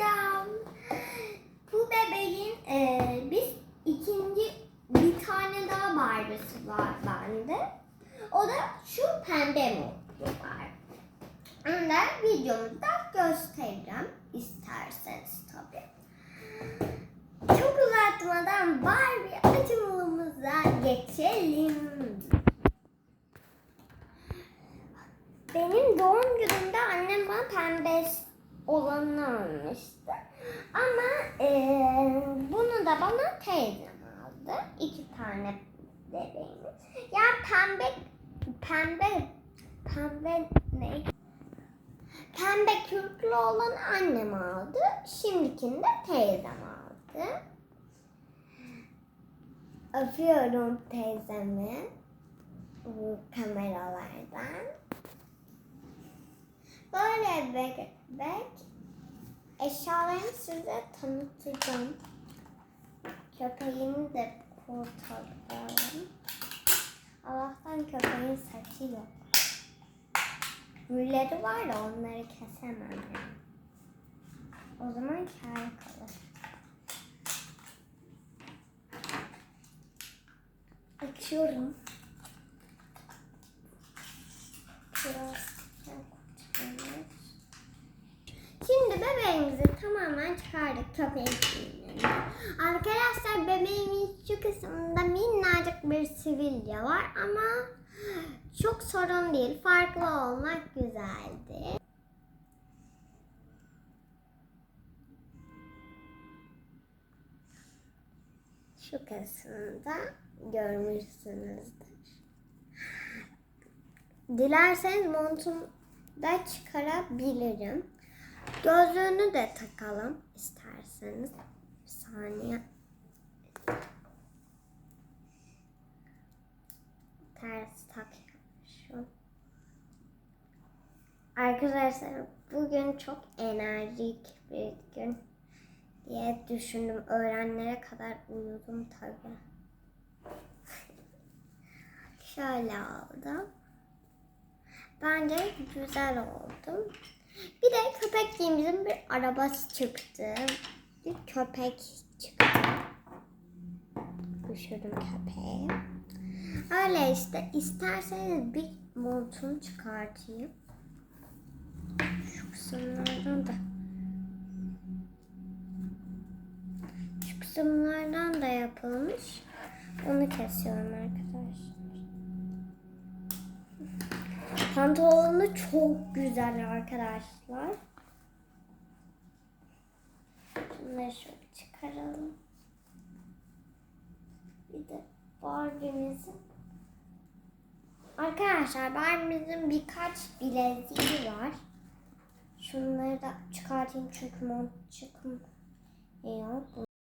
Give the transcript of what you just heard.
tanıtacağım. Bu bebeğin e, biz ikinci bir tane daha Barbie'si var bende. O da şu pembe mutlu var. Onu da videomda göstereceğim isterseniz tabii. Çok uzatmadan Barbie açılımımıza geçelim. Benim doğum günümde pembe olanını almıştı. Ama eee, bunu da bana teyzem aldı. İki tane bebeğimiz. Yani pembe, pembe, pembe ne? Pembe kürklü olanı annem aldı. Şimdikini de teyzem aldı. Öpüyorum teyzemi bu kameralardan. Böyle bebek eşyalarını size tanıtacağım. Köpeğimi de kurtarıyorum. Allah'tan köpeğin saçı yok. Gülleri var da onları kesemem yani. O zaman kâr kalır. Açıyorum. Biraz tamamen çıkardık köpeğin Arkadaşlar bebeğimin şu kısmında minnacık bir sivilce var ama çok sorun değil. Farklı olmak güzeldi. Şu kısımda görmüşsünüzdür. Dilerseniz montumu da çıkarabilirim. Gözlüğünü de takalım isterseniz. Bir saniye. Ters takmışım. Arkadaşlar bugün çok enerjik bir gün diye düşündüm. Öğlenlere kadar uyudum tabii. Şöyle oldu. Bence güzel oldu. Köpekliğimizin bir arabası çıktı. Bir köpek çıktı. Düşürdüm köpeği. Öyle işte. İsterseniz bir montunu çıkartayım. Şu kısımlardan da. Şu kısımlardan da yapılmış. Onu kesiyorum arkadaşlar. Pantolonu çok güzel arkadaşlar. Bunları şöyle çıkaralım. Bir de Barbie'mizin Arkadaşlar Barbie'mizin birkaç bileziği var. Şunları da çıkartayım çünkü mont çıkmıyor.